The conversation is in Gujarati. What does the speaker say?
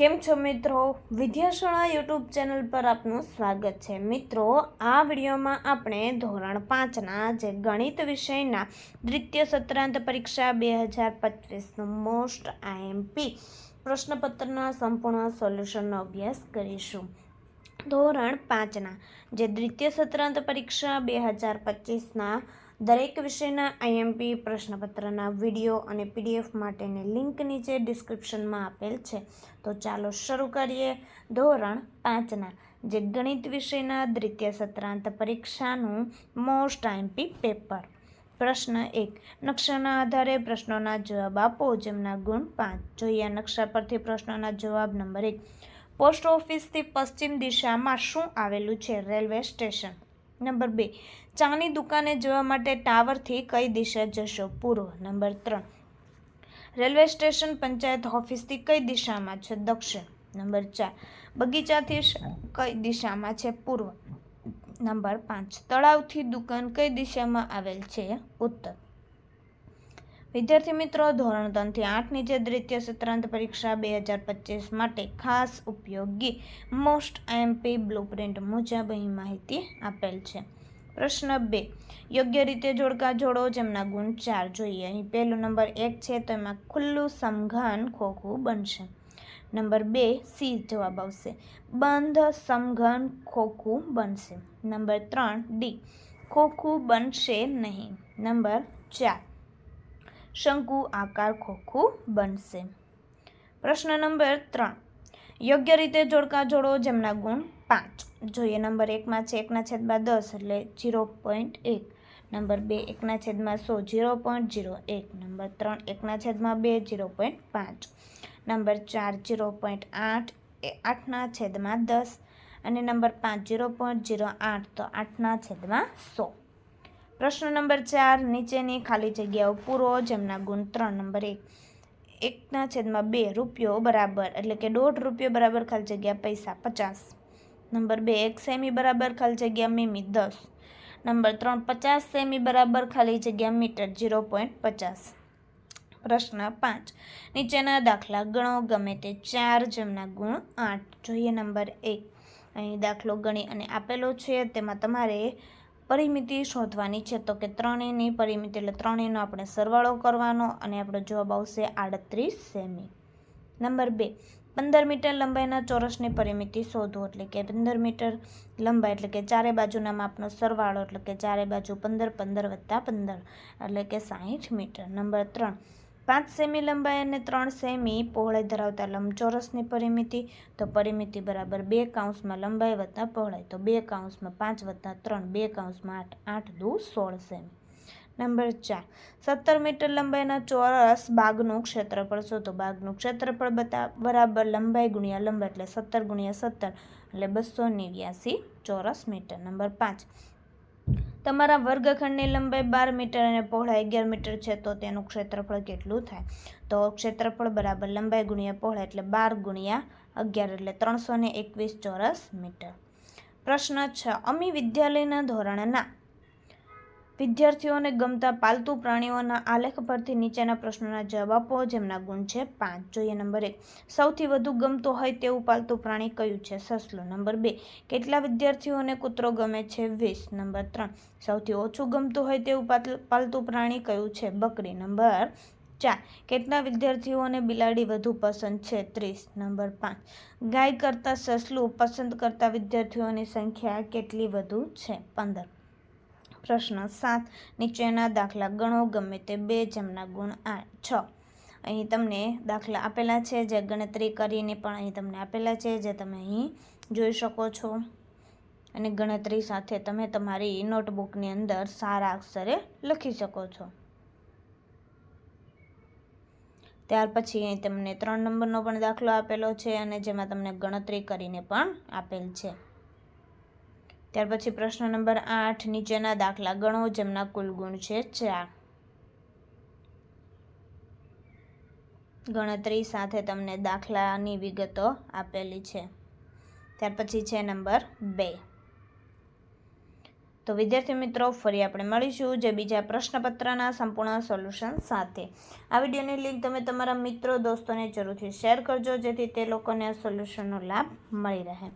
કેમ છો મિત્રો? વિદ્યાશાળા યુટ્યુબ ચેનલ પર આપનું સ્વાગત છે. મિત્રો, આ વિડીયોમાં આપણે ધોરણ પાંચના જે ગણિત વિષયના દ્વિતીય સત્રાંત પરીક્ષા બે હજાર પચીસનું મોસ્ટ આઈએમપી પ્રશ્નપત્રના સંપૂર્ણ સોલ્યુશનનો અભ્યાસ કરીશું. ધોરણ પાંચના જે દ્વિતીય સત્રાંત પરીક્ષા બે હજાર પચીસના દરેક વિષયના આઈએમપી પ્રશ્નપત્રના વીડિયો અને પીડીએફ માટેની લિંક નીચે ડિસ્ક્રિપ્શનમાં આપેલ છે. તો ચાલો શરૂ કરીએ. ધોરણ પાંચના, જે ગણિત વિષયના દ્વિતીય સત્રાંત પરીક્ષાનું મોસ્ટ આઈએમપી પેપર. પ્રશ્ન એક, નકશાના આધારે પ્રશ્નોના જવાબ આપો જેમના ગુણ પાંચ. જોઈએ નકશા પરથી પ્રશ્નોના જવાબ નંબર એક. પોસ્ટ ઓફિસથી પશ્ચિમ દિશામાં શું આવેલું છે? Railway station. નંબર બે, ચાની દુકાને જવા માટે ટાવરથી કઈ દિશા જશો? પૂર્વ નંબર ત્રણ, રેલવે સ્ટેશન પંચાયત ઓફિસથી કઈ દિશામાં છે? દક્ષિણ નંબર ચાર, બગીચાથી કઈ દિશામાં છે? પૂર્વ નંબર પાંચ, તળાવથી દુકાન કઈ દિશામાં આવેલ છે? ઉત્તર વિદ્યાર્થી મિત્રો, ધોરણ ત્રણથી આઠની જે દ્વિતીય સત્રાંત પરીક્ષા બે હજાર પચીસ માટે ખાસ ઉપયોગી મોસ્ટ એમપી બ્લુ પ્રિન્ટ મુજબ અહીં માહિતી આપેલ છે. પ્રશ્ન બે, યોગ્ય રીતે જોડકા જોડો જેમના ગુણ ચાર જોઈએ. અહીં પહેલો નંબર એક છે, તો એમાં ખુલ્લું સમઘન ખોખું બનશે. નંબર બે, સી જવાબ આવશે. બંધ સમઘન ખોખું બનશે. નંબર ત્રણ, ડી, ખોખું બનશે નહીં. નંબર ચાર શંકુ આકાર ખોખું બનશે. પ્રશ્ન નંબર ત્રણ. યોગ્ય રીતે જોડકા જોડો જેમના ગુણ પાંચ. જોઈએ નંબર એકમાં છે એકના છેદમાં દસ એટલે જીરો પોઈન્ટ એક. નંબર બે એકના છેદમાં સો જીરો પોઈન્ટ જીરો એક. નંબર ત્રણ એકના છેદમાં બે જીરો પોઈન્ટ પાંચ. નંબર ચાર જીરો પોઈન્ટ આઠ એ આઠના છેદમાં દસ. અને નંબર પાંચ જીરો પોઈન્ટ જીરો આઠ તો આઠના છેદમાં સો. પ્રશ્ન નંબર ચાર, નીચેની ખાલી જગ્યાઓ પૂરો, જેમના ગુણ ત્રણ નંબર એક. એકના છેદમાં બે રૂપિયો બરાબર, એટલે કે દોઢ રૂપિયો બરાબર ખાલી જગ્યા પૈસા, પચાસ. નંબર બે, એક સેમી બરાબર ખાલી જગ્યા મીમી, દસ. નંબર ત્રણ, પચાસ સેમી બરાબર ખાલી જગ્યા મીટર જીરો પોઈન્ટ પચાસ. પ્રશ્ન પાંચ, નીચેના દાખલા ગણો, ગમે તે ચાર, જેમના ગુણ આઠ. જોઈએ નંબર એક. અહીં દાખલો ગણી અને આપેલો છે, તેમાં તમારે પરિમિતિ શોધવાની છે, તો કે ત્રણેયની પરિમિતિ, એટલે ત્રણેયનો આપણે સરવાળો કરવાનો અને આપણો જવાબ આવશે આડત્રીસ સેમી. નંબર બે, પંદર મીટર લંબાઈના ચોરસની પરિમિતિ શોધો એટલે કે પંદર મીટર લંબાઈ, એટલે કે ચારે બાજુના માપનો સરવાળો, એટલે કે ચારે બાજુ પંદર પંદર વત્તા પંદર, એટલે કે સાહીઠ મીટર. નંબર ત્રણ પાંચ સેમી લંબાઈ અને ત્રણ સેમી પહોળાઈ ધરાવતા લંબચોરસની પરિમિતિ, તો પરિમિતિ બરાબર બે કાઉન્સમાં લંબાઈ વત્તા પહોળાઈ, તો બે કાઉન્સમાં પાંચ વત્તા ત્રણ, બે કાઉન્સમાં આઠ આઠ દુ સોળ સેમી. નંબર ચાર, સત્તર મીટર લંબાઈના ચોરસ બાગનું ક્ષેત્રફળ શોધો. બાગનું ક્ષેત્રફળ બતા, બરાબર લંબાઈ ગુણ્યા લંબાઈ એટલે સત્તર ગુણ્યા સત્તર એટલે બસો નેવ્યાસી ચોરસ મીટર. નંબર પાંચ તમારા વર્ગખંડની લંબાઈ બાર મીટર અને પહોળાઈ અગિયાર મીટર છે, તો તેનું ક્ષેત્રફળ કેટલું થાય? તો ક્ષેત્રફળ બરાબર લંબાઈ ગુણ્યા પહોળાઈ એટલે બાર ગુણ્યા અગિયાર એટલે ત્રણસો એકવીસ ચોરસ મીટર. પ્રશ્ન છ. અમી વિદ્યાલયના ધોરણના વિદ્યાર્થીઓને ગમતા પાલતુ પ્રાણીઓના આલેખ પરથી નીચેના પ્રશ્નોના જવાબ આપો જેમના ગુણ છે પાંચ. જોઈએ નંબર એક. સૌથી વધુ ગમતું હોય તેવું પાલતુ પ્રાણી કયું છે? સસલું. નંબર બે. કેટલા વિદ્યાર્થીઓને કૂતરો ગમે છે? વીસ. નંબર ત્રણ. સૌથી ઓછું ગમતું હોય તેવું પાલતુ પ્રાણી કયું છે? બકરી. નંબર ચાર. કેટલા વિદ્યાર્થીઓને બિલાડી વધુ પસંદ છે? ત્રીસ. નંબર પાંચ. ગાય કરતાં સસલું પસંદ કરતા વિદ્યાર્થીઓની સંખ્યા કેટલી વધુ છે? પંદર. પ્રશ્ન સાત. નીચેના દાખલા ગણો, ગમે તે બે જેમના ગુણ આઠ છ. અહીં તમને દાખલા આપેલા છે, જે ગણતરી કરીને પણ અહીં તમને આપેલા છે, જે તમે અહીં જોઈ શકો છો. અને ગણતરી સાથે તમે તમારી નોટબુકની અંદર સારા અક્ષરે લખી શકો છો. ત્યાર પછી અહીં તમને ત્રણ નંબરનો પણ દાખલો આપેલો છે અને જેમાં તમને ગણતરી કરીને પણ આપેલ છે. ત્યાર પછી પ્રશ્ન નંબર આઠ, નીચેના દાખલા ગણો, જેમના કુલ ગુણ છે ચાર. ગણતરી સાથે તમને દાખલાની વિગતો આપેલી છે. ત્યાર પછી છે નંબર બે. તો વિદ્યાર્થી મિત્રો, ફરી આપણે મળીશું જે બીજા પ્રશ્નપત્રના સંપૂર્ણ સોલ્યુશન સાથે. આ વિડીયોની લિંક તમે તમારા મિત્રો, દોસ્તોને જરૂરથી શેર કરજો, જેથી તે લોકોને આ સોલ્યુશનનો લાભ મળી રહે.